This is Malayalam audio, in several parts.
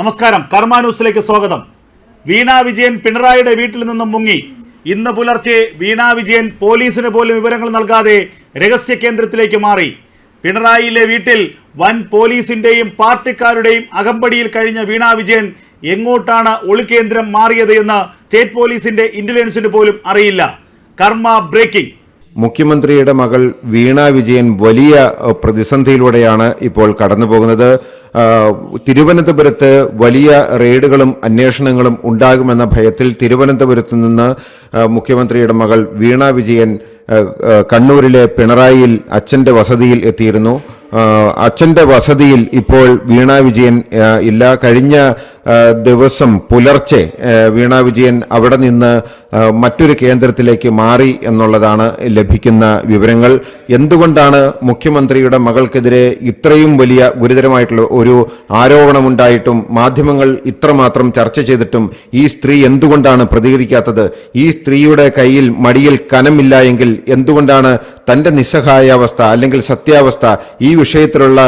നമസ്കാരം. കർമ്മ ന്യൂസിലേക്ക് സ്വാഗതം. വീണ വിജയൻ പിണറായിയുടെ വീട്ടിൽ നിന്നും മുങ്ങി. ഇന്ന് പുലർച്ചെ വീണ വിജയൻ പോലീസിന് പോലും വിവരങ്ങൾ നൽകാതെ രഹസ്യ കേന്ദ്രത്തിലേക്ക് മാറി. പിണറായിയിലെ വീട്ടിൽ വൻ പോലീസിന്റെയും പാർട്ടിക്കാരുടെയും അകമ്പടിയിൽ കഴിഞ്ഞ വീണ വിജയൻ എങ്ങോട്ടാണ് ഒളികേന്ദ്രം മാറിയത് എന്ന് സ്റ്റേറ്റ് പോലീസിന്റെ ഇന്റലിജൻസിന് പോലും അറിയില്ല. കർമ്മ ബ്രേക്കിംഗ്. മുഖ്യമന്ത്രിയുടെ മകൾ വീണ വിജയൻ വലിയ പ്രതിസന്ധിയിലൂടെയാണ് ഇപ്പോൾ കടന്നു പോകുന്നത് തിരുവനന്തപുരത്ത് വലിയ റെയ്ഡുകളും അന്വേഷണങ്ങളും ഉണ്ടാകുമെന്ന ഭയത്തിൽ തിരുവനന്തപുരത്ത് നിന്ന് മുഖ്യമന്ത്രിയുടെ മകൾ വീണ വിജയൻ കണ്ണൂരിലെ പിണറായിയിൽ അച്ഛന്റെ വസതിയിൽ എത്തിയിരുന്നു. ആഹ്, അച്ഛന്റെ വസതിയിൽ ഇപ്പോൾ വീണ വിജയൻ ഇല്ല. കഴിഞ്ഞ ദിവസം പുലർച്ചെ വീണ വിജയൻ അവിടെ നിന്ന് മറ്റൊരു കേന്ദ്രത്തിലേക്ക് മാറി എന്നുള്ളതാണ് ലഭിക്കുന്ന വിവരങ്ങൾ. എന്തുകൊണ്ടാണ് മുഖ്യമന്ത്രിയുടെ മകൾക്കെതിരെ ഇത്രയും വലിയ ഗുരുതരമായിട്ടുള്ള ഒരു ആരോപണമുണ്ടായിട്ടും മാധ്യമങ്ങൾ ഇത്രമാത്രം ചർച്ച ചെയ്തിട്ടും ഈ സ്ത്രീ എന്തുകൊണ്ടാണ് പ്രതികരിക്കാത്തത്? ഈ സ്ത്രീയുടെ കയ്യിൽ മടിയിൽ കനമില്ല എങ്കിൽ എന്തുകൊണ്ടാണ് തന്റെ നിസ്സഹായാവസ്ഥ അല്ലെങ്കിൽ സത്യാവസ്ഥ ഈ വിഷയത്തിലുള്ള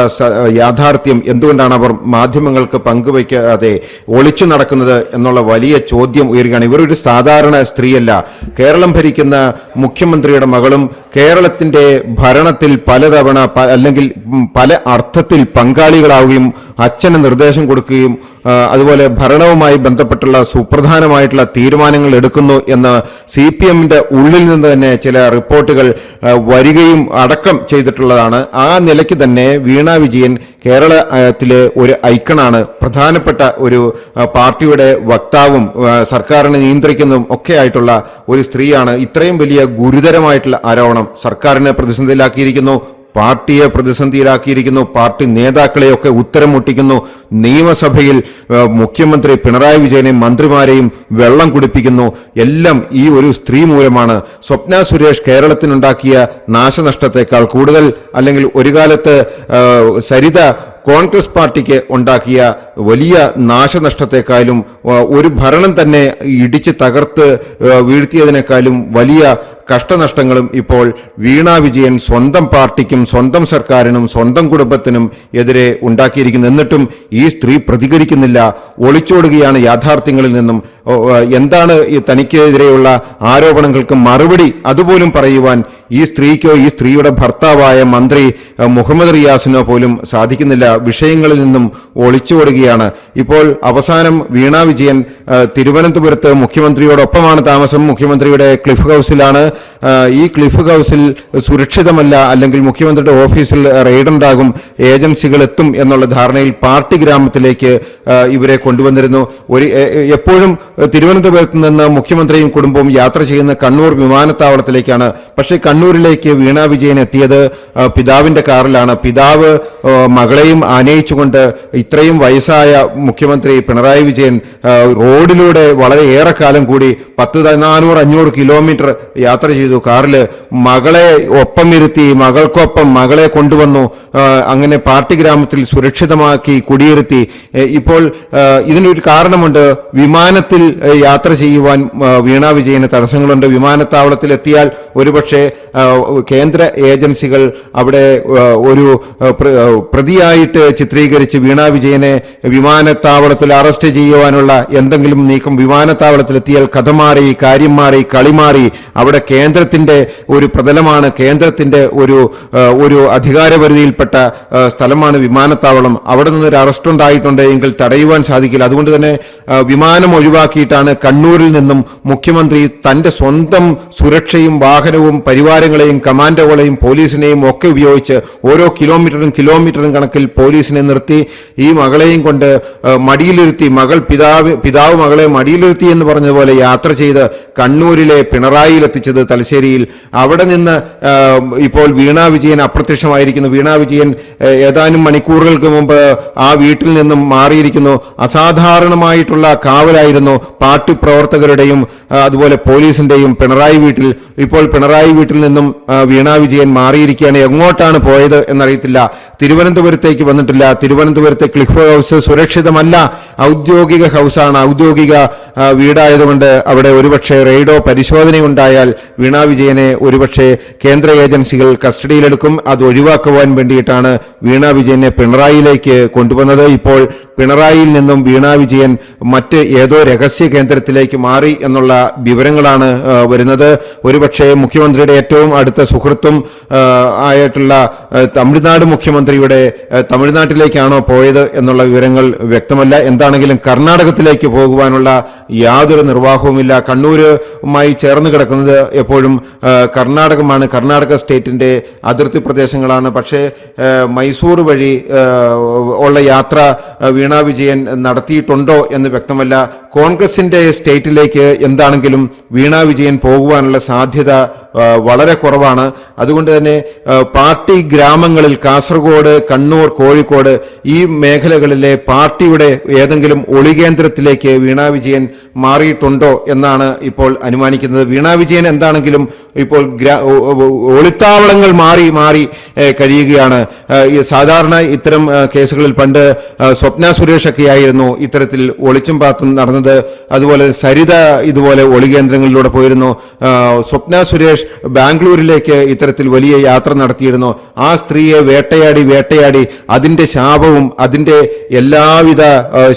യാഥാർത്ഥ്യം എന്തുകൊണ്ടാണ് അവർ മാധ്യമങ്ങൾക്ക് പങ്കുവയ്ക്കാതെ ഒളിച്ചു നടക്കുന്നത് എന്നുള്ള വലിയ ചോദ്യം ഉയരുകയാണ്. ഇവരൊരു സാധാരണ സ്ത്രീയല്ല. കേരളം ഭരിക്കുന്ന മുഖ്യമന്ത്രിയുടെ മകളും കേരളത്തിന്റെ ഭരണത്തിൽ പലതവണ അല്ലെങ്കിൽ പല അർത്ഥത്തിൽ പങ്കാളികളാവുകയും അച്ഛന് നിർദ്ദേശം കൊടുക്കുകയും അതുപോലെ ഭരണവുമായി ബന്ധപ്പെട്ടുള്ള സുപ്രധാനമായിട്ടുള്ള തീരുമാനങ്ങൾ എടുക്കുന്നു എന്ന് സി പി ഉള്ളിൽ നിന്ന് തന്നെ ചില റിപ്പോർട്ടുകൾ വരികയും അടക്കം ചെയ്തിട്ടുള്ളതാണ്. ആ നിലയ്ക്ക് തന്നെ വീണ വിജയൻ കേരളത്തിലെ ഒരു ഐക്കണാണ്. പ്രധാനപ്പെട്ട ഒരു പാർട്ടിയുടെ വക്താവും സർക്കാരിനെ നിയന്ത്രിക്കുന്നതും ഒക്കെ ആയിട്ടുള്ള ഒരു സ്ത്രീയാണ്. ഇത്രയും വലിയ ഗുരുതരമായിട്ടുള്ള ആരോപണം സർക്കാരിനെ പ്രതിസന്ധിയിലാക്കിയിരിക്കുന്നു. പാർട്ടിയെ പ്രതിസന്ധിയിലാക്കിയിരിക്കുന്നു. പാർട്ടി നേതാക്കളെയൊക്കെ ഉത്തരം മുട്ടിക്കുന്നു നിയമസഭയിൽ മുഖ്യമന്ത്രി പിണറായി വിജയനെയും മന്ത്രിമാരെയും വെള്ളം കുടിപ്പിക്കുന്നു. എല്ലാം ഈ ഒരു സ്ത്രീ മൂലമാണ്. സ്വപ്ന സുരേഷ് കേരളത്തിനുണ്ടാക്കിയ നാശനഷ്ടത്തെക്കാൾ കൂടുതൽ അല്ലെങ്കിൽ ഒരു കാലത്ത് സരിത കോൺഗ്രസ് പാർട്ടിക്ക് ഉണ്ടാക്കിയ വലിയ നാശനഷ്ടത്തെക്കാളും ഒരു ഭരണം തന്നെ ഇടിച്ച് തകർത്ത് വീഴ്ത്തിയതിനേക്കാളും വലിയ കഷ്ടനഷ്ടങ്ങളും ഇപ്പോൾ വീണ വിജയൻ സ്വന്തം പാർട്ടിക്കും സ്വന്തം സർക്കാരിനും സ്വന്തം കുടുംബത്തിനും എതിരെ ഉണ്ടാക്കിയിരിക്കുന്നു. എന്നിട്ടും ഈ സ്ത്രീ പ്രതികരിക്കുന്നില്ല. ഒളിച്ചോടുകയാണ് യാഥാർത്ഥ്യങ്ങളിൽ നിന്നും. എന്താണ് തനിക്കെതിരെയുള്ള ആരോപണങ്ങൾക്ക് മറുപടി അതുപോലും പറയുവാൻ ഈ സ്ത്രീക്കോ ഈ സ്ത്രീയുടെ ഭർത്താവായ മന്ത്രി മുഹമ്മദ് റിയാസിനോ പോലും സാധിക്കുന്നില്ല. വിഷയങ്ങളിൽ നിന്നും ഒളിച്ചോടുകയാണ് ഇപ്പോൾ അവസാനം വീണ വിജയൻ തിരുവനന്തപുരത്ത് മുഖ്യമന്ത്രിയോടൊപ്പമാണ് താമസം. മുഖ്യമന്ത്രിയുടെ ക്ലിഫ് ഹൗസിലാണ്. ഈ ക്ലിഫ് ഹൗസിൽ സുരക്ഷിതമല്ല അല്ലെങ്കിൽ മുഖ്യമന്ത്രിയുടെ ഓഫീസിൽ റെയ്ഡ് ഉണ്ടാകും ഏജൻസികൾ എത്തും എന്നുള്ള ധാരണയിൽ പാർട്ടി ഗ്രാമത്തിലേക്ക് ഇവരെ കൊണ്ടുവന്നിരുന്നു. ഒരു എപ്പോഴും തിരുവനന്തപുരത്ത് നിന്ന് മുഖ്യമന്ത്രിയും കുടുംബവും യാത്ര ചെയ്യുന്ന കണ്ണൂർ വിമാനത്താവളത്തിലേക്കാണ്. പക്ഷേ കണ്ണൂരിലേക്ക് വീണ വിജയൻ എത്തിയത് പിതാവിന്റെ കാറിലാണ്. പിതാവ് മകളെയും ആനയിച്ചുകൊണ്ട് ഇത്രയും വയസ്സായ മുഖ്യമന്ത്രി പിണറായി വിജയൻ റോഡിലൂടെ വളരെ ഏറെ കാലം കൂടി പത്ത് നാനൂറ് അഞ്ഞൂറ് കിലോമീറ്റർ യാത്ര ചെയ്തു. കാറിൽ മകളെ ഒപ്പം ഇരുത്തി മകൾക്കൊപ്പം മകളെ കൊണ്ടുവന്നു അങ്ങനെ പാർട്ടി ഗ്രാമത്തിൽ സുരക്ഷിതമാക്കി കുടിയിരുത്തി. ഇപ്പോൾ ഇതിനൊരു കാരണമുണ്ട്. വിമാനത്തിൽ യാത്ര ചെയ്യുവാൻ വീണ വിജയന് തടസ്സങ്ങളുണ്ട്. വിമാനത്താവളത്തിൽ എത്തിയാൽ ഒരുപക്ഷെ കേന്ദ്ര ഏജൻസികൾ അവിടെ ഒരു പ്രതിയായിട്ട് ചിത്രീകരിച്ച് വീണാ വിജയനെ വിമാനത്താവളത്തിൽ അറസ്റ്റ് ചെയ്യുവാനുള്ള എന്തെങ്കിലും നീക്കം വിമാനത്താവളത്തിലെത്തിയാൽ കഥ മാറി കാര്യം മാറി കളി മാറി. അവിടെ കേന്ദ്രത്തിന്റെ ഒരു പ്രതലമാണ് കേന്ദ്രത്തിന്റെ ഒരു ഒരു അധികാരപരിധിയിൽപ്പെട്ട സ്ഥലമാണ് വിമാനത്താവളം. അവിടെ നിന്നൊരു അറസ്റ്റ് ഉണ്ടായിട്ടുണ്ട് എങ്കിൽ തടയുവാൻ സാധിക്കില്ല. അതുകൊണ്ട് തന്നെ വിമാനം ഒഴിവാക്കിയിട്ടാണ് കണ്ണൂരിൽ നിന്നും മുഖ്യമന്ത്രി തന്റെ സ്വന്തം സുരക്ഷയും വാഹനവും പരിവാരങ്ങളെയും കമാൻഡോകളെയും പോലീസിനെയും ഒക്കെ ഉപയോഗിച്ച് ഓരോ കിലോമീറ്ററും കിലോമീറ്ററും കണക്കിൽ പോലീസിനെ നിർത്തി ഈ മകളെയും കൊണ്ട് മടിയിലിരുത്തി മകൾ പിതാവ് പിതാവ് മകളെ മടിയിലിരുത്തി എന്ന് പറഞ്ഞതുപോലെ യാത്ര ചെയ്ത് കണ്ണൂരിലെ പിണറായിയിൽ എത്തിച്ചത് തലശ്ശേരിയിൽ. അവിടെ നിന്ന് ഇപ്പോൾ വീണ വിജയൻ അപ്രത്യക്ഷമായിരിക്കുന്നു. വീണ വിജയൻ ഏതാനും മണിക്കൂറുകൾക്ക് മുമ്പ് ആ വീട്ടിൽ നിന്നും മാറിയിരിക്കുന്നു. അസാധാരണമായിട്ടുള്ള കാവലായിരുന്നു പാർട്ടി പ്രവർത്തകരുടെയും അതുപോലെ പോലീസിന്റെയും പിണറായി വീട്ടിൽ. ഇപ്പോൾ പിണറായി വീട്ടിൽ നിന്നും ആ, വീണ വിജയൻ മാറിയിരിക്കുകയാണ്. എങ്ങോട്ടാണ് പോയത് എന്നറിയത്തില്ല. തിരുവനന്തപുരത്തേക്ക് വന്നിട്ടില്ല. തിരുവനന്തപുരത്തെ ക്ലിഫ് ഹൗസ് സുരക്ഷിതമല്ല. ഔദ്യോഗിക ഹൗസാണ്. ഔദ്യോഗിക വീടായതുകൊണ്ട് അവിടെ ഒരുപക്ഷെ റെയ്ഡോ പരിശോധനയുണ്ടായാൽ വീണ വിജയനെ ഒരുപക്ഷെ കേന്ദ്ര ഏജൻസികൾ കസ്റ്റഡിയിലെടുക്കും. അത് ഒഴിവാക്കുവാൻ വേണ്ടിയിട്ടാണ് വീണ വിജയനെ പിണറായിലേക്ക് കൊണ്ടുവന്നത്. ഇപ്പോൾ പിണറായിയിൽ നിന്നും വീണ വിജയൻ മറ്റ് ഏതോ രഹസ്യ കേന്ദ്രത്തിലേക്ക് മാറി എന്നുള്ള വിവരങ്ങളാണ് വരുന്നത്. ഒരുപക്ഷെ മുഖ്യമന്ത്രിയുടെ ഏറ്റവും അടുത്ത സുഹൃത്തും ആയിട്ടുള്ള തമിഴ്നാട് മുഖ്യമന്ത്രിയുടെ തമിഴ്നാട്ടിലേക്കാണോ പോയത് എന്നുള്ള വിവരങ്ങൾ വ്യക്തമല്ല. എന്താണെങ്കിലും കർണാടകത്തിലേക്ക് പോകുവാനുള്ള യാതൊരു നിർവാഹവുമില്ല. കണ്ണൂരുമായി ചേർന്ന് കിടക്കുന്നത് എപ്പോഴും കർണാടകമാണ്. കർണാടക സ്റ്റേറ്റിന്റെ അതിർത്തി പ്രദേശങ്ങളാണ്. പക്ഷേ മൈസൂർ വഴി ഉള്ള യാത്ര വീണ വിജയൻ നടത്തിയിട്ടുണ്ടോ എന്ന് വ്യക്തമല്ല. കോൺഗ്രസിന്റെ സ്റ്റേറ്റിലേക്ക് എന്താണെങ്കിലും വീണ വിജയൻ പോകുവാനുള്ള സാധ്യത വളരെ കുറവാണ്. അതുകൊണ്ട് തന്നെ പാർട്ടി ഗ്രാമങ്ങളിൽ കാസർഗോഡ് കണ്ണൂർ കോഴിക്കോട് ഈ മേഖലകളിലെ പാർട്ടിയുടെ ഏതെങ്കിലും ഒളികേന്ദ്രത്തിലേക്ക് വീണ വിജയൻ മാറിയിട്ടുണ്ടോ എന്നാണ് ഇപ്പോൾ അനുമാനിക്കുന്നത്. വീണ വിജയൻ എന്താണെങ്കിലും ഇപ്പോൾ ഒളിത്താവളങ്ങൾ മാറി മാറി കഴിയുകയാണ്. സാധാരണ ഇത്തരം കേസുകളിൽ പണ്ട് സ്വപ്ന സുരേഷൊക്കെ ആയിരുന്നു ഇത്തരത്തിൽ ഒളിച്ചും പാത്തും നടന്നത്. അതുപോലെ സരിത ഇതുപോലെ ഒളികേന്ദ്രങ്ങളിലൂടെ പോയിരുന്നു. സ്വപ്ന സുരേഷ് ബാംഗ്ലൂരിലേക്ക് ഇത്തരത്തിൽ വലിയ യാത്ര നടത്തിയിരുന്നു. ആ സ്ത്രീയെ വേട്ടയാടി വേട്ടയാടി അതിന്റെ ശാപവും അതിന്റെ എല്ലാവിധ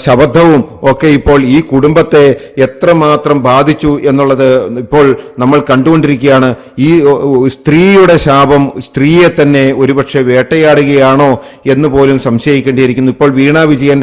ശബദ്ധവും ഒക്കെ ഇപ്പോൾ ഈ കുടുംബത്തെ എത്രമാത്രം ബാധിച്ചു എന്നുള്ളത് ഇപ്പോൾ നമ്മൾ കണ്ടുകൊണ്ടിരിക്കുകയാണ്. ഈ സ്ത്രീയുടെ ശാപം സ്ത്രീയെ തന്നെ ഒരുപക്ഷെ വേട്ടയാടുകയാണോ എന്ന് പോലും സംശയിക്കേണ്ടിയിരിക്കുന്നു. ഇപ്പോൾ വീണ വിജയൻ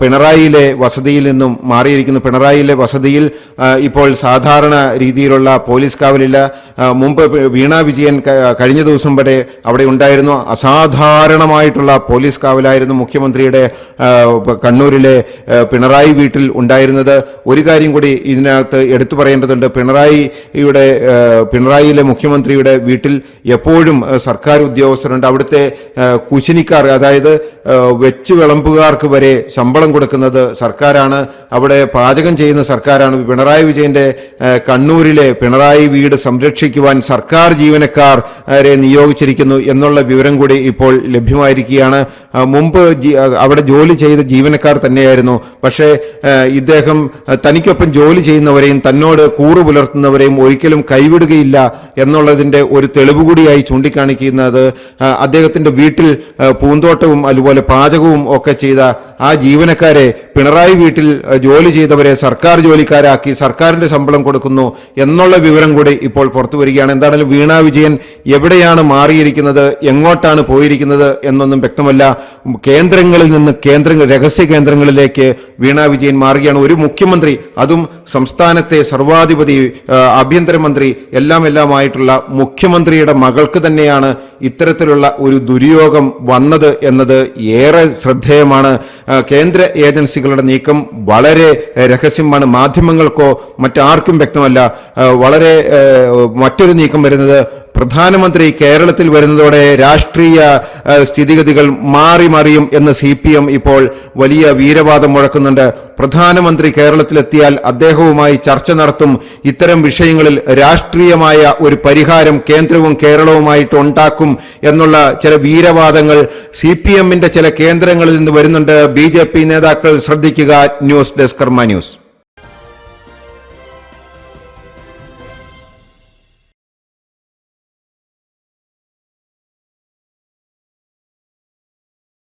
പിണറായിയിലെ വസതിയിൽ നിന്നും മാറിയിരിക്കുന്നു. പിണറായിയിലെ വസതിയിൽ ഇപ്പോൾ സാധാരണ രീതിയിലുള്ള പോലീസ് കാവലില്ല. മുമ്പ് വീണ വിജയൻ കഴിഞ്ഞ ദിവസം വരെ അവിടെ ഉണ്ടായിരുന്നു. അസാധാരണമായിട്ടുള്ള പോലീസ് കാവലായിരുന്നു മുഖ്യമന്ത്രിയുടെ കണ്ണൂരിലെ പിണറായി വീട്ടിൽ ഉണ്ടായിരുന്നത്. ഒരു കാര്യം കൂടി ഇതിനകത്ത് എടുത്തു പറയേണ്ടതുണ്ട്. പിണറായിയുടെ പിണറായിയിലെ മുഖ്യമന്ത്രിയുടെ വീട്ടിൽ എപ്പോഴും സർക്കാർ ഉദ്യോഗസ്ഥരുണ്ട്. അവിടുത്തെ കുശിനിക്കാർ അതായത് വെച്ച് വിളമ്പുകാർക്ക് വരെ ശമ്പളം കൊടുക്കുന്നത് സർക്കാരാണ്. അവിടെ പാചകം ചെയ്യുന്ന സർക്കാരാണ്. പിണറായി വിജയന്റെ കണ്ണൂരിലെ പിണറായി വീട് സംരക്ഷിക്കുവാൻ സർക്കാർ ജീവനക്കാരെ നിയോഗിച്ചിരിക്കുന്നു എന്നുള്ള വിവരം കൂടി ഇപ്പോൾ ലഭ്യമായിരിക്കുകയാണ്. മുമ്പ് അവിടെ ജോലി ചെയ്ത ജീവനക്കാർ തന്നെയായിരുന്നു. പക്ഷേ ഇദ്ദേഹം തനിക്കൊപ്പം ജോലി ചെയ്യുന്നവരെയും തന്നോട് കൂറു പുലർത്തുന്നവരെയും ഒരിക്കലും കൈവിടുകയില്ല എന്നുള്ളതിന്റെ ഒരു തെളിവ് കൂടിയായി ചൂണ്ടിക്കാണിക്കുന്നത്. അദ്ദേഹത്തിന്റെ വീട്ടിൽ പൂന്തോട്ടവും അതുപോലെ പാചകവും ഒക്കെ ചെയ്ത ജീവനക്കാരെ പിണറായി വീട്ടിൽ ജോലി ചെയ്തവരെ സർക്കാർ ജോലിക്കാരാക്കി സർക്കാരിന്റെ ശമ്പളം കൊടുക്കുന്നു എന്നുള്ള വിവരം കൂടി ഇപ്പോൾ പുറത്തു വരികയാണ്. എന്താണെങ്കിലും വീണ വിജയൻ എവിടെയാണ് മാറിയിരിക്കുന്നത് എങ്ങോട്ടാണ് പോയിരിക്കുന്നത് എന്നൊന്നും വ്യക്തമല്ല. കേന്ദ്രങ്ങളിൽ നിന്ന് കേന്ദ്ര രഹസ്യ കേന്ദ്രങ്ങളിലേക്ക് വീണ വിജയൻ മാറുകയാണ്. ഒരു മുഖ്യമന്ത്രി അതും സംസ്ഥാനത്തെ സർവാധിപതി ആഭ്യന്തരമന്ത്രി എല്ലാം എല്ലാമായിട്ടുള്ള മുഖ്യമന്ത്രിയുടെ മകൾക്ക് തന്നെയാണ് ഇത്തരത്തിലുള്ള ഒരു ദുര്യോഗം വന്നത് എന്നത് ഏറെ ശ്രദ്ധേയമാണ്. കേന്ദ്ര കേന്ദ്ര ഏജൻസികളുടെ നീക്കം വളരെ രഹസ്യമാണ്. മാധ്യമങ്ങൾക്കോ മറ്റാർക്കും വ്യക്തമല്ല. വളരെ മറ്റൊരു നീക്കം വരുന്നത് പ്രധാനമന്ത്രി കേരളത്തിൽ വരുന്നതോടെ രാഷ്ട്രീയ സ്ഥിതിഗതികൾ മാറി മറിയും എന്ന് സി പി എം ഇപ്പോൾ വലിയ വീരവാദം മുഴക്കുന്നുണ്ട്. പ്രധാനമന്ത്രി കേരളത്തിലെത്തിയാൽ അദ്ദേഹവുമായി ചർച്ച നടത്തും. ഇത്തരം വിഷയങ്ങളിൽ രാഷ്ട്രീയമായ ഒരു പരിഹാരം കേന്ദ്രവും കേരളവുമായിട്ട് ഉണ്ടാക്കും എന്നുള്ള ചില വീരവാദങ്ങൾ സി പി എമ്മിന്റെ ചില കേന്ദ്രങ്ങളിൽ നിന്ന് വരുന്നുണ്ട്. ബി നേതാക്കൾ ശ്രദ്ധിക്കുക. ന്യൂസ് ഡെസ്കർമ ന്യൂസ്.